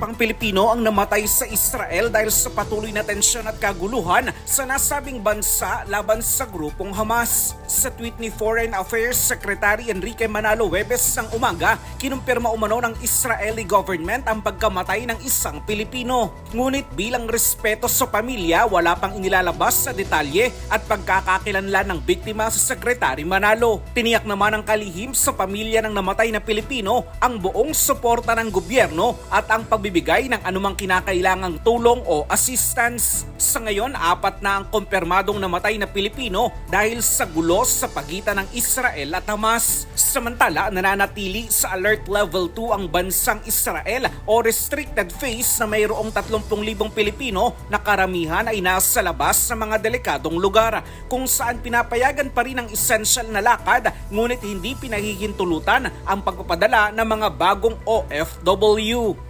pang Pilipino ang namatay sa Israel dahil sa patuloy na tensyon at kaguluhan sa nasabing bansa laban sa grupong Hamas. Sa tweet ni Foreign Affairs Secretary Enrique Manalo Webes sang umaga, kinumpirma umano ng Israeli government ang pagkamatay ng isang Pilipino. Ngunit bilang respeto sa pamilya, wala pang inilalabas sa detalye at pagkakakilanlan ng biktima sa Secretary Manalo. Tiniyak naman ng kalihim sa pamilya ng namatay na Pilipino ang buong suporta ng gobyerno at ang pagbibigay ng anumang kinakailangang tulong o assistance. Sa ngayon, apat na ang kumpirmadong namatay na Pilipino dahil sa gulo sa pagitan ng Israel at Hamas. Samantala, nananatili sa alert level 2 ang bansang Israel o restricted phase na mayroong 30,000 Pilipino na karamihan ay nasa labas sa mga delikadong lugar kung saan pinapayagan pa rin ang essential na lakad ngunit hindi pinahihintulutan ang pagpapadala ng mga bagong OFW.